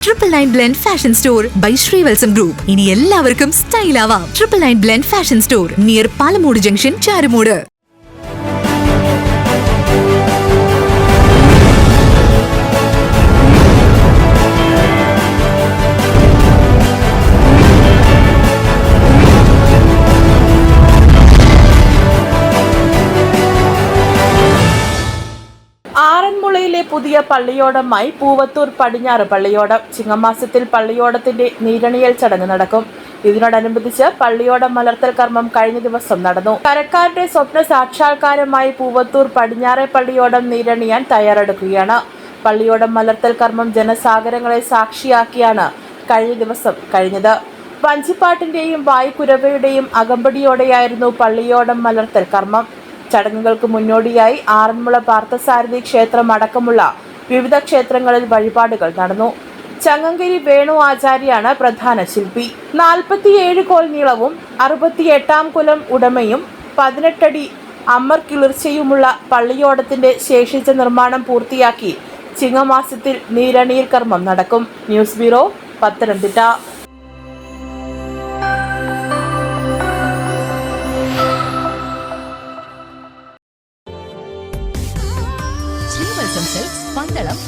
Triple nine blend fashion store by Srivatsam group ഇനി എല്ലാവർക്കും style ആവാം. Triple nine blend fashion store near Palamoodu junction Charumoodu ആറന്മുളയിലെ പുതിയ പള്ളിയോടമായി പൂവത്തൂർ പടിഞ്ഞാറ് പള്ളിയോടം. ചിങ്ങമാസത്തിൽ പള്ളിയോടത്തിന്റെ നീരണിയൽ ചടങ്ങ് നടക്കും. ഇതിനോടനുബന്ധിച്ച് പള്ളിയോടം മലർത്തൽ കർമ്മം കഴിഞ്ഞ ദിവസം നടന്നു. കരക്കാരുടെ സ്വപ്ന സാക്ഷാത്കാരമായി പൂവത്തൂർ പടിഞ്ഞാറെ പള്ളിയോടം നീരണിയാൻ തയ്യാറെടുക്കുകയാണ്. പള്ളിയോടം മലർത്തൽ കർമ്മം ജനസാഗരങ്ങളെ സാക്ഷിയാക്കിയാണ് കഴിഞ്ഞ ദിവസം കഴിഞ്ഞത്. വഞ്ചിപ്പാട്ടിന്റെയും വായ്ക്കുരവയുടെയും അകമ്പടിയോടെയായിരുന്നു പള്ളിയോടം മലർത്തൽ കർമ്മം. ചടങ്ങുകൾക്ക് മുന്നോടിയായി ആറന്മുള പാർത്ഥസാരഥി ക്ഷേത്രം അടക്കമുള്ള വിവിധ ക്ഷേത്രങ്ങളിൽ വഴിപാടുകൾ നടന്നു. ചങ്ങങ്കരി വേണു ആചാര്യാണ് പ്രധാന ശില്പി. നാൽപ്പത്തിയേഴ് കോൽ നീളവും അറുപത്തിയെട്ടാം കുലം ഉടമയും പതിനെട്ടടി അമ്മർ കിളിർച്ചയുമുള്ള പള്ളിയോടത്തിന്റെ ശേഷിച്ച നിർമ്മാണം പൂർത്തിയാക്കി ചിങ്ങമാസത്തിൽ നീരണിയിൽ കർമ്മം നടക്കും. News bureau Pathanamthitta. விருப்பம் செல் பந்தளம்